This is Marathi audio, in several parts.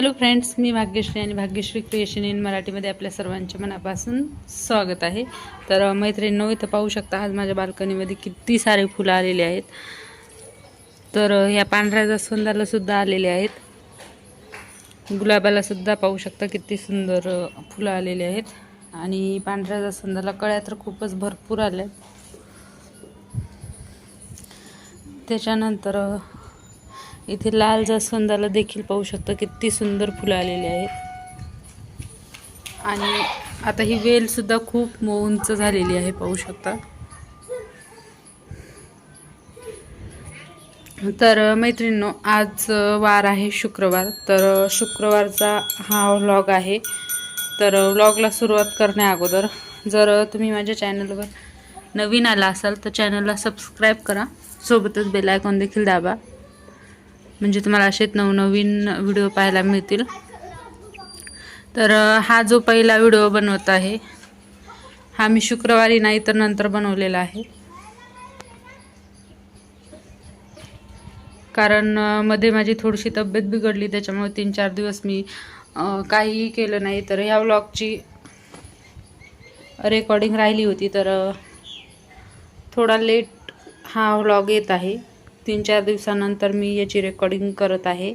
हॅलो फ्रेंड्स मी भाग्यश्री आणि भाग्यश्री क्रिएशन इन मराठीमध्ये आपल्या सर्वांच्या मनापासून स्वागत आहे. तर अ, मैत्रिणींनो इथं पाहू शकता आज माझ्या बाल्कनीमध्ये किती सारे फुलं आलेले आहेत. तर ह्या पांढऱ्या जास्वंदाला सुद्धा आलेले आहेत. गुलाबाला सुद्धा पाहू शकता किती सुंदर फुलं आलेली आहेत. आणि पांढऱ्या जास्वंदाला कळ्या तर खूपच भरपूर आल्या त्याच्यानंतर इथे लाल जास्वंदाला देखील पाहू शकता किती सुंदर फुलं आलेली आहेत. आणि आता ही वेलसुद्धा खूप उंच झालेली आहे पाहू शकता. तर मैत्रिणींनो आज वार आहे शुक्रवार. तर शुक्रवारचा हा व्लॉग आहे. तर व्लॉगला सुरुवात करण्या अगोदर जर तुम्ही माझ्या चॅनलवर नवीन आला असाल तर चॅनलला सबस्क्राईब करा. सोबतच बेल आयकॉन देखील दाबा. म्हणजे तुम्हाला असेच नवनवीन व्हिडिओ पाहायला मिळतील. तर हा जो पहिला व्हिडिओ बनवत आहे हा मी शुक्रवारी नाही तर नंतर बनवलेला आहे. कारण मध्ये माझी थोडीशी तब्येत बिघडली त्याच्यामुळे तीन चार दिवस मी काहीही केलं नाही. तर ह्या व्लॉगची रेकॉर्डिंग राहिली होती. तर थोडा लेट हा व्लॉग येत आहे. तीन चार दिवसानंतर मी याची रेकॉर्डिंग करत आहे.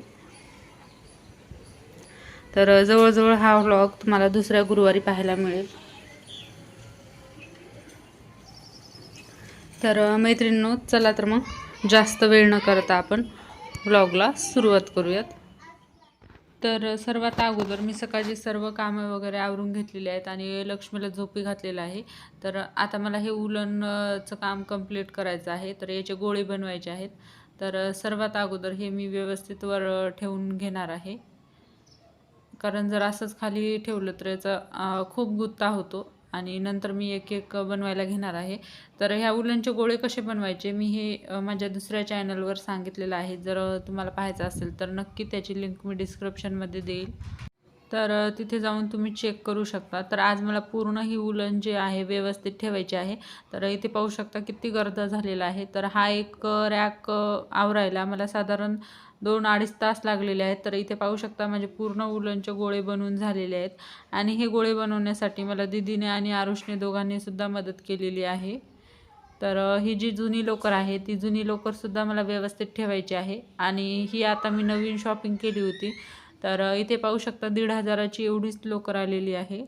तर जवळजवळ हा व्लॉग तुम्हाला दुसऱ्या गुरुवारी पाहायला मिळेल. तर मैत्रिणींनो चला तर मग जास्त वेळ न करता आपण व्लॉगला सुरुवात करूयात. तर सर्वात अगोदर मी सकाळची सर्व कामं वगैरे आवरून घेतलेली आहेत आणि लक्ष्मीला झोपी घातलेलं आहे. तर आता मला हे उलनचं काम कंप्लीट करायचं आहे. तर याचे गोळे बनवायचे आहेत. तर सर्वात अगोदर हे मी व्यवस्थित वर ठेवून घेणार आहे. कारण जर असंच खाली ठेवलं तर याचा खूप गुत्ता होतो. आणि नंतर मी एक एक बनवायला घेणार आहे. तर ह्या उलनचे गोळे कसे बनवायचे मी हे माझ्या दुसऱ्या चॅनलवर सांगितलेलं आहे. जर तुम्हाला पाहायचं असेल तर नक्की त्याची लिंक मी डिस्क्रिप्शनमध्ये देईल. तर तिथे जाऊन तुम्ही चेक करू शकता. तर आज मला पूर्ण ही उलन जे आहे व्यवस्थित ठेवायची आहे. तर इथे पाहू शकता किती गर्द झालेला आहे. तर हा एक रॅक आवरायला मला साधारण दोन अडीच तास लागलेले आहेत. तर इथे पाहू शकता म्हणजे पूर्ण उलनचे गोळे बनवून झालेले आहेत. आणि हे गोळे बनवण्यासाठी मला दिदीने आणि आरुषने दोघांनी सुद्धा मदत केलेली आहे. तर ही जी जुनी लोकर आहे ती जुनी लोकरसुद्धा मला व्यवस्थित ठेवायची आहे. आणि ही आता मी नवीन शॉपिंग केली होती. तर इथे पाहू शकता दीड हजाराची एवढीच लोकर आलेली आहे.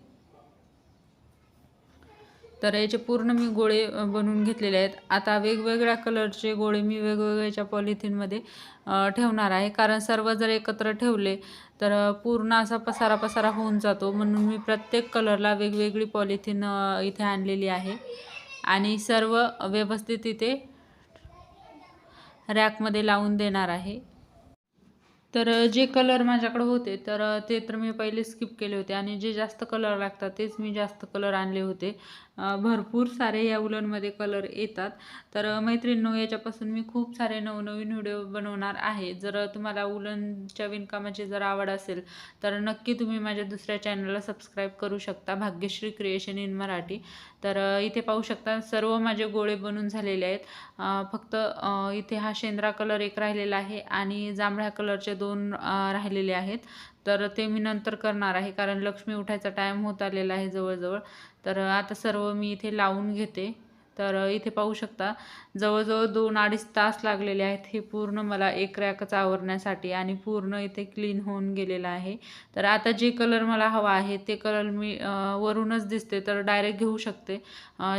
तर याचे पूर्ण मी गोळे बनवून घेतलेले आहेत. आता वेगवेगळ्या कलरचे गोळे मी वेगवेगळ्याच्या पॉलिथिनमध्ये ठेवणार आहे. कारण सर्व जर एकत्र ठेवले तर पूर्ण असा पसारा पसारा होऊन जातो. म्हणून मी प्रत्येक कलरला वेगवेगळी पॉलिथिन इथे आणलेली आहे. आणि सर्व व्यवस्थित इथे रॅकमध्ये लावून देणार आहे. तर जे कलर माझ्याकडे होते तर ते तर मी पहिले स्किप केले होते. आणि जे जास्त कलर लागतात तेच मी जास्त कलर आणले होते. भरपूर सारे या उलनमध्ये कलर येतात. तर अ, मैत्रिणींनो याच्यापासून मी खूप सारे नवनवीन व्हिडिओ बनवणार आहे. जर तुम्हाला उलनच्या विणकामाची जर आवड असेल तर नक्की तुम्ही माझ्या दुसऱ्या चॅनलला सबस्क्राईब करू शकता भाग्यश्री क्रिएशन इन मराठी. तर इथे पाहू शकता सर्व माझे गोळे बनून झालेले आहेत. फक्त इथे हा शेंद्रा कलर एक राहिलेला आहे आणि जांभळ्या कलरचे दोन राहिलेले आहेत. तर ते मी नंतर करणार आहे कारण लक्ष्मी उठायचा टाईम होत आलेला आहे जवळजवळ. तर आता सर्व मी इथे लावून घेते. तर इथे पाहू शकता जवळजवळ दोन अडीच तास लागलेले आहेत हे पूर्ण मला एक रॅकच आवरण्यासाठी आणि पूर्ण इथे क्लीन होऊन गेलेलं आहे. तर आता जे कलर मला हवा आहे ते कलर मी वरूनच दिसते तर डायरेक्ट घेऊ शकते.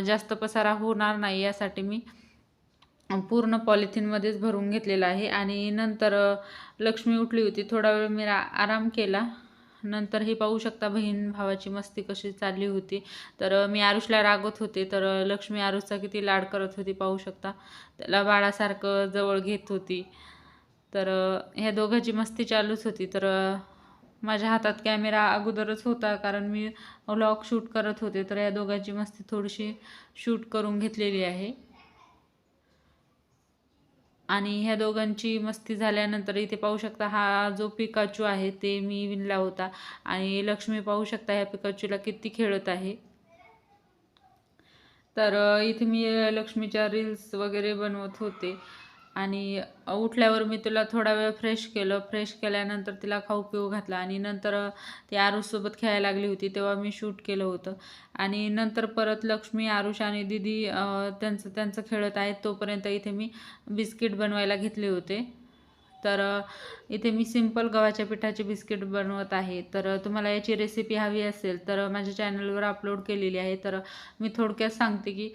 जास्त पसारा होणार नाही यासाठी मी. पूर्ण पॉलिथिनमध्येच भरून घेतलेला आहे. आणि नंतर लक्ष्मी उठली होती. थोडा वेळ मी रा आराम केला. नंतर हे पाहू शकता बहीण भावाची मस्ती कशी चालली होती. तर मी आरुषला रागवत होते. तर लक्ष्मी आरुषचा किती लाड करत होती पाहू शकता. त्याला बाळासारखं जवळ घेत होती. तर ह्या दोघांची मस्ती चालूच होती. तर माझ्या हातात कॅमेरा अगोदरच होता. कारण मी व्लॉग शूट करत होते. तर या दोघांची मस्ती थोडीशी शूट करून घेतलेली आहे. आणि ह्या दोघांची मस्ती झाल्यानंतर इथे पाहू शकता हा जो पिकाचू आहे ते मी विणला होता. आणि लक्ष्मी पाहू शकता ह्या पिकाचूला किती खेळत आहे. तर इथे मी लक्ष्मीच्या रील्स वगैरे बनवत होते. आणि उठल्यावर मी तिला थोडा वेळ फ्रेश केलं. फ्रेश केल्यानंतर तिला खाऊ पिऊ घातला आणि नंतर ती आरुषसोबत खेळायला लागली होती तेव्हा मी शूट केलं होतं. आणि नंतर परत लक्ष्मी आरुष आणि दिदी त्यांचं त्यांचं खेळत आहेत तोपर्यंत इथे मी बिस्किट बनवायला घेतले होते. तर इथे मी सिंपल गव्हाच्या पिठाचे बिस्किट बनवत आहे. तर तुम्हाला याची रेसिपी हवी असेल तर माझ्या चॅनलवर अपलोड केलेली आहे. तर मी थोडक्यात सांगते की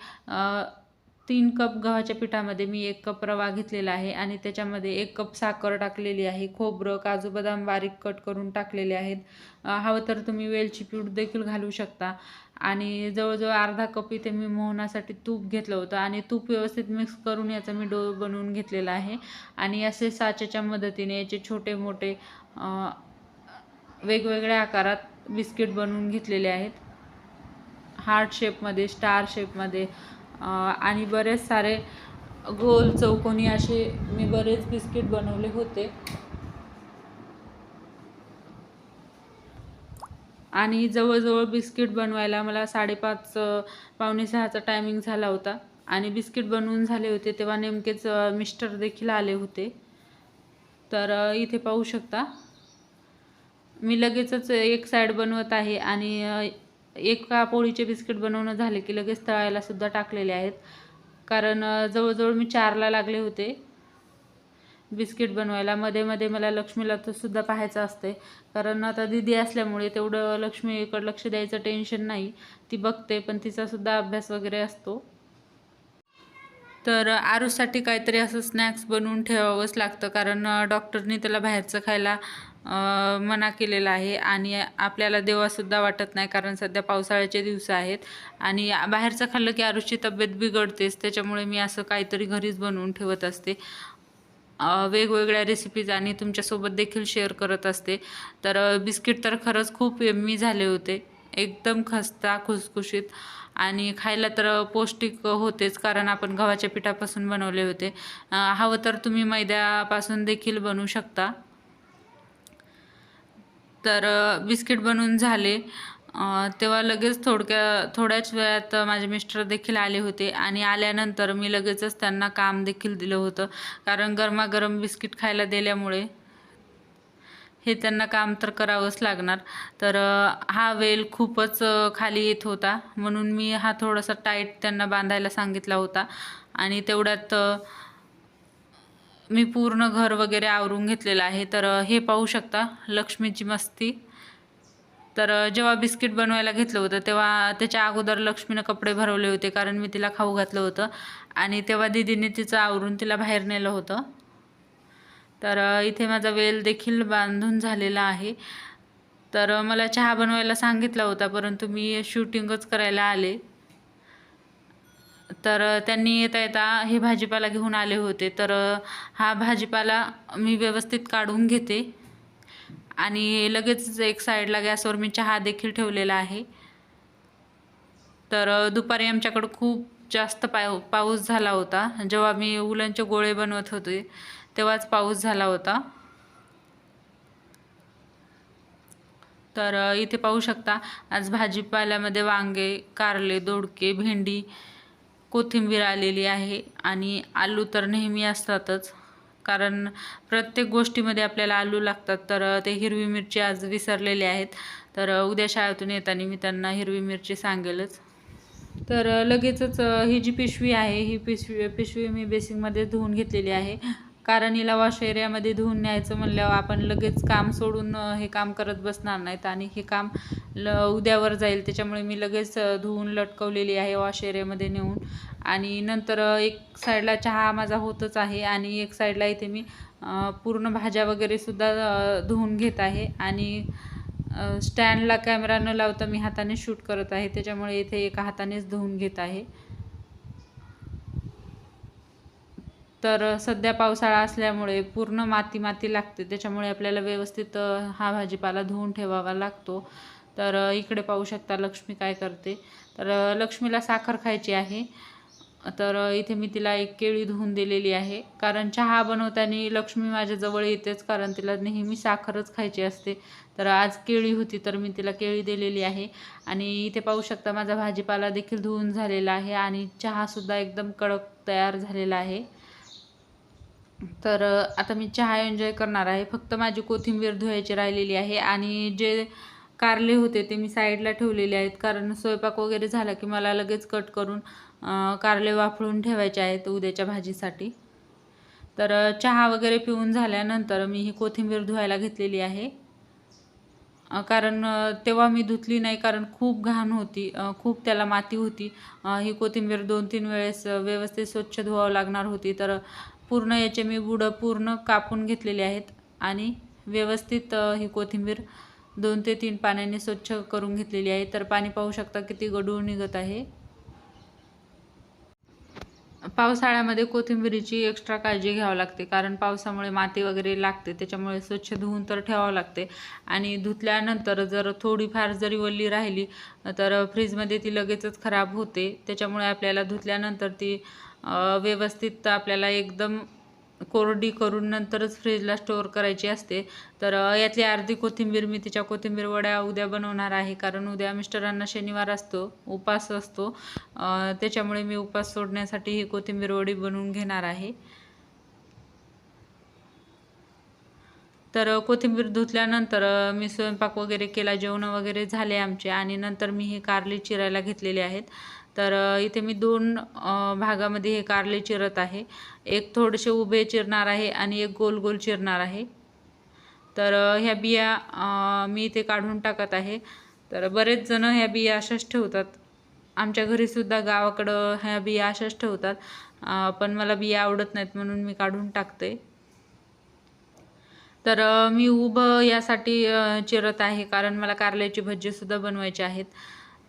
तीन कप गव्हाच्या पिठामध्ये मी एक कप रवा घेतलेला आहे आणि त्याच्यामध्ये एक कप साखर टाकलेली आहे. खोबरं काजू बदाम बारीक कट करून टाकलेले आहेत. हवं तर तुम्ही वेलची पूड देखील घालू शकता. आणि जवळजवळ अर्धा कप इथे मी मोहनासाठी तूप घेतलं होतं आणि तूप व्यवस्थित मिक्स करून याचा मी डो बनवून घेतलेला आहे. आणि असे साचेच्या मदतीने याचे छोटे मोठे वेगवेगळ्या आकारात बिस्किट बनवून घेतलेले आहेत. हार्ट शेपमध्ये स्टार शेपमध्ये आणि बरेच सारे गोल चौकोनी असे मी बरेच बिस्किट बनवले होते. आणि जवळजवळ बिस्किट बनवायला मला साडेपाच पावणे सहाचा टायमिंग झाला होता. आणि बिस्किट बनवून झाले होते तेव्हा नेमकेच मिस्टर देखील आले होते. तर इथे पाहू शकता. मी लगेचच एक साईड बनवत आहे आणि एका पोळीचे बिस्किट बनवणं झाले की लगेच तळायला सुद्धा टाकलेले आहेत. कारण जवळजवळ मी चारला लागले होते बिस्किट बनवायला. मध्ये मध्ये मला लक्ष्मीला तर सुद्धा पाहायचं असते कारण आता दिदी असल्यामुळे तेवढं लक्ष्मीकडं लक्ष द्यायचं टेन्शन नाही. ती बघते पण तिचा सुद्धा अभ्यास वगैरे असतो. तर आरूसाठी काहीतरी असं स्नॅक्स बनवून ठेवावंच लागतं. कारण डॉक्टरनी त्याला बाहेरचं खायला मना केलेला आहे आणि आपल्याला देवासुद्धा वाटत नाही कारण सध्या पावसाळ्याचे दिवस आहेत. आणि बाहेरचं खाल्लं की आरुषची तब्येत बिघडतेच. त्याच्यामुळे मी असं काहीतरी घरीच बनवून ठेवत असते. वेगवेगळ्या रेसिपीज आणि तुमच्यासोबत देखील शेअर करत असते. तर बिस्किट तर खरंच खूप यम्मी झाले होते. एकदम खस्ता खुसखुशीत आणि खायला तर पौष्टिक होतेच कारण आपण गव्हाच्या पिठापासून बनवले होते. हवं तर तुम्ही मैद्यापासून देखील बनवू शकता. तर बिस्किट बनवून झाले. तेव्हा लगेच थोडक्या थोड्याच वेळात माझे मिस्टर देखील आले होते आणि आल्यानंतर मी लगेचच त्यांना काम देखील दिलं होतं. कारण गरमागरम बिस्किट खायला दिल्यामुळे हे त्यांना काम तर करावंच लागणार. तर हा वेल खूपच खाली येत होता. म्हणून मी हा थोडासा टाईट त्यांना बांधायला सांगितला होता. आणि तेवढ्यात मी पूर्ण घर वगैरे आवरून घेतलेलं आहे. तर हे पाहू शकता लक्ष्मीची मस्ती. तर जेव्हा बिस्किट बनवायला घेतलं होतं तेव्हा त्याच्या अगोदर लक्ष्मीनं कपडे भरवले होते कारण मी तिला खाऊ घातलं होतं. आणि तेव्हा दिदीने तिचं आवरून तिला बाहेर नेलं होतं. तर इथे माझा वेल देखील बांधून झालेला आहे. तर मला चहा बनवायला सांगितला होता परंतु मी शूटिंगच करायला आले. तर त्यांनी येता येता हे भाजीपाला घेऊन आले होते. तर हा भाजीपाला मी व्यवस्थित काढून घेते. आणि लगेच एक साईडला गॅसवर मी चहा देखील ठेवलेला आहे. तर दुपारी आमच्याकडं खूप जास्त पाव पाऊस झाला होता. जेव्हा मी उलनचे गोळे बनवत होते तेव्हाच पाऊस झाला होता. तर इथे पाहू शकता आज भाजीपाल्यामध्ये वांगे कारले दोडके भेंडी कोथिंबीर आलेली आहे आणि आलू तर नेहमी असतातच. कारण प्रत्येक गोष्टीमध्ये आपल्याला आलू लागतात तर ते हिरवी मिरची आज विसरलेले आहेत. तर उद्या शाळेतून येताना मी त्यांना हिरवी मिरची सांगेलच. तर लगेचच ही जी पिशवी आहे ही पिशवी पिशवी मी बेसिंगमध्ये धुवून घेतलेली आहे. कारण हिला वॉश एरियामध्ये धुवून न्यायचं म्हणल्यावर आपण लगेच काम सोडून हे काम करत बसणार नाहीत आणि हे काम ल उद्यावर जाईल. त्याच्यामुळे मी लगेच धुवून लटकवलेली आहे वॉश एरियामध्ये नेऊन. आणि नंतर एक साईडला चहा माझा होतच आहे आणि एक साईडला इथे मी पूर्ण भाज्या वगैरेसुद्धा धुवून घेत आहे. आणि स्टँडला कॅमेरा न लावता मी हाताने शूट करत आहे. त्याच्यामुळे इथे एका हातानेच धुवून घेत आहे. तर सध्या पावसाळा असल्यामुळे पूर्ण माती माती लागते. त्याच्यामुळे आपल्याला व्यवस्थित हा भाजीपाला धुवून ठेवावा लागतो. तर इकडे पाहू शकता लक्ष्मी काय करते. तर लक्ष्मीला साखर खायची आहे. तर इथे मी तिला एक केळी धुवून दिलेली आहे. कारण चहा बनवताना लक्ष्मी माझ्याजवळ येतेच कारण तिला नेहमी साखरच खायची असते. तर आज केळी होती तर मी तिला केळी दिलेली आहे. आणि इथे पाहू शकता माझा भाजीपाला देखील धुवून झालेला आहे. आणि चहासुद्धा एकदम कडक तयार झालेला आहे. तर आता मी चहा एन्जॉय करणार आहे. फक्त माझी कोथिंबीर धुवायची राहिलेली आहे आणि जे कारले होते ते मी साईडला ठेवलेले आहेत. कारण स्वयंपाक वगैरे झाला की मला लगेच कट करून कारले वाफळून ठेवायचे आहेत उद्याच्या भाजीसाठी. तर चहा वगैरे पिऊन झाल्यानंतर मी ही कोथिंबीर धुवायला घेतलेली आहे. कारण तेव्हा मी धुतली नाही कारण खूप घाण होती. खूप त्याला माती होती. ही कोथिंबीर दोन तीन वेळेस व्यवस्थित स्वच्छ धुवावं लागणार होती. तर पूर्ण याचे मी बुडं पूर्ण कापून घेतलेले आहेत आणि व्यवस्थित ही कोथिंबीर दोन ते तीन पाण्याने स्वच्छ करून घेतलेली आहे. तर पाणी पाहू शकता किती गडूळ निघत आहे. पावसाळ्यामध्ये कोथिंबिरीची एक्स्ट्रा काळजी घ्यावी लागते कारण पावसामुळे माती वगैरे लागते त्याच्यामुळे स्वच्छ धुवून तर ठेवावं लागते. आणि धुतल्यानंतर जर थोडीफार जरी वल्ली राहिली तर फ्रीजमध्ये ती लगेचच खराब होते. त्याच्यामुळे आपल्याला धुतल्यानंतर ती व्यवस्थित आपल्याला एकदम कोरडी करून नंतरच फ्रीजला स्टोअर करायची असते. तर यातली अर्धी कोथिंबीर मी तिच्या कोथिंबीर वड्या उद्या बनवणार आहे. कारण उद्या मिस्टरांना शनिवार असतो उपास असतो. त्याच्यामुळे मी उपास सोडण्यासाठी ही कोथिंबीर वडी बनवून घेणार आहे. तर कोथिंबीर धुतल्यानंतर मी स्वयंपाक वगैरे केला जेवण वगैरे झाले आमचे. आणि नंतर मी हे कारली चिरायला घेतलेले आहेत. तर इथे मी दोन भागामध्ये हे कारले चिरत आहे. एक थोडेसे उभे चिरणार आहे आणि एक गोल गोल चिरणार आहे. तर ह्या बिया मी इथे काढून टाकत आहे. तर बरेच जण ह्या बिया अशाच ठेवतात. आमच्या घरीसुद्धा गावाकडं ह्या बिया अशाच ठेवतात. पण मला बिया आवडत नाहीत म्हणून मी काढून टाकते. तर मी उभं यासाठी चिरत आहे कारण मला कारल्याची भजीसुद्धा बनवायची आहेत.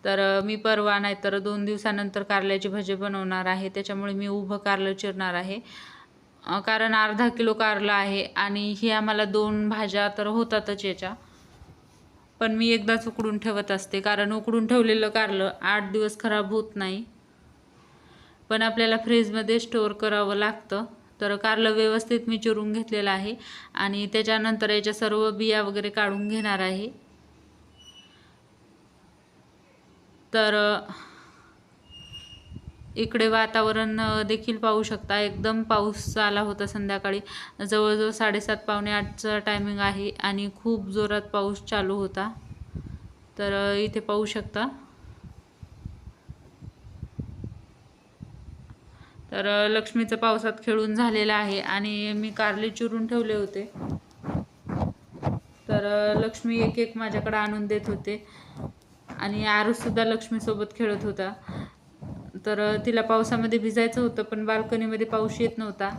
तर मी परवा नाही तर दोन दिवसानंतर कारल्याची भजे बनवणार आहे. त्याच्यामुळे मी उभं कारलं चिरणार आहे. कारण अर्धा किलो कारलं आहे आणि ही आम्हाला दोन भाज्या तर होतातच याच्या. पण मी एकदाच उकडून ठेवत असते. कारण उकडून ठेवलेलं कारलं आठ दिवस खराब होत नाही. पण आपल्याला फ्रीजमध्ये स्टोअर करावं लागतं. तर कारलं व्यवस्थित मी चिरून घेतलेलं आहे. आणि त्याच्यानंतर याच्या सर्व बिया वगैरे काढून घेणार आहे. तर इकडे वातावरण देखील पाहू शकता. एकदम पाऊस आला होता संध्याकाळी. जवळजवळ साडेसात पावणे आठचा टायमिंग आहे आणि खूप जोरात पाऊस चालू होता. तर इथे पाहू शकता. तर लक्ष्मीचं पावसात खेळून झालेलं आहे आणि मी कारले चिरून ठेवले होते. तर लक्ष्मी एक एक माझ्याकडे आणून देत होते. आणि आरुषसुद्धा लक्ष्मीसोबत खेळत होता. तर तिला पावसामध्ये भिजायचं होतं पण बाल्कनीमध्ये पाऊस येत नव्हता.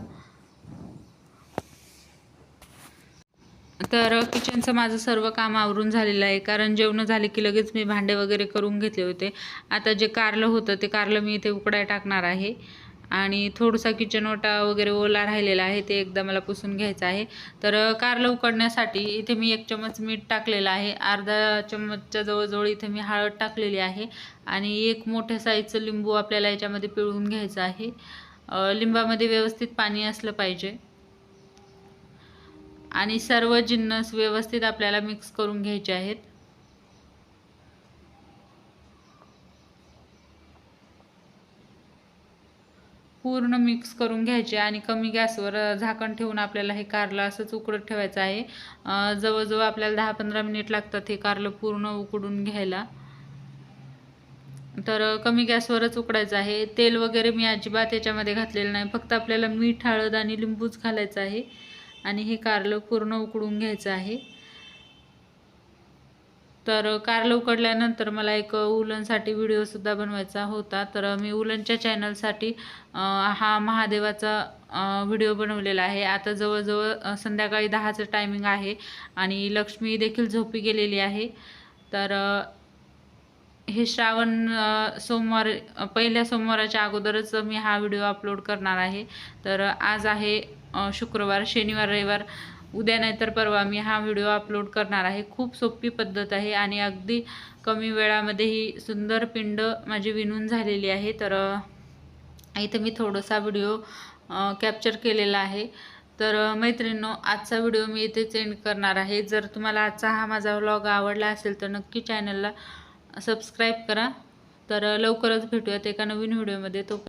तर किचनचं माझं सर्व काम आवरून झालेलं आहे. कारण जेवणं झाले की लगेच मी भांडे वगैरे करून घेतले होते. आता जे कारलं होतं ते कारलं मी इथे उकडाय टाकणार आहे. आणि थोडासा किचन ओटा वगैरे ओला राहिलेला आहे ते एकदा मला पुसून घ्यायचं आहे. तर कारलं उकडण्यासाठी इथे मी एक चमच मीठ टाकलेलं आहे. अर्धा चम्मचच्या जवळजवळ इथे मी हळद टाकलेली आहे. आणि एक मोठ्या साईजचं लिंबू आपल्याला याच्यामध्ये पिळून घ्यायचं आहे. लिंबामध्ये व्यवस्थित पाणी असलं पाहिजे. आणि सर्व जिन्नस व्यवस्थित आपल्याला मिक्स करून घ्यायचे आहेत. पूर्ण मिक्स करून घ्यायचे आणि कमी गॅसवर झाकण ठेवून आपल्याला हे कारलं असंच उकडत ठेवायचं आहे. जवळजवळ आपल्याला दहा पंधरा मिनिट लागतात हे कारलं पूर्ण उकडून घ्यायला. तर कमी गॅसवरच उकडायचं आहे. तेल वगैरे मी अजिबात याच्यामध्ये घातलेलं नाही. फक्त आपल्याला मीठ हळद आणि लिंबूच घालायचं आहे. आणि हे कारलं पूर्ण उकडून घ्यायचं आहे. तर कारलं उकडल्यानंतर मला एक उलनसाठी व्हिडिओसुद्धा बनवायचा होता. तर मी उलनच्या चॅनलसाठी हा महादेवाचा व्हिडिओ बनवलेला आहे. आता जवळजवळ संध्याकाळी दहाचं टायमिंग आहे आणि लक्ष्मी देखील झोपी गेलेली आहे. तर हे श्रावण सोमवार पहिल्या सोमवाराच्या अगोदरच मी हा व्हिडिओ अपलोड करणार आहे. तर आज आहे शुक्रवार शनिवार रविवार. उद्या नाही तर परवा मी हा व्हिडिओ अपलोड करणार आहे. खूप सोपी पद्धत आहे आणि अगदी कमी वेळामध्ये ही सुंदर पिंड माझी विणून झालेली आहे. तर इथं इथे मी थोडासा व्हिडिओ कॅप्चर केलेला आहे. तर मैत्रिणींनो आजचा व्हिडिओ मी इथेच एंड करणार आहे. जर तुम्हाला आजचा हा माझा व्लॉग आवडला असेल तर नक्की चॅनलला सबस्क्राईब करा. तर लवकरच भेटूयात एका नवीन व्हिडिओमध्ये. तो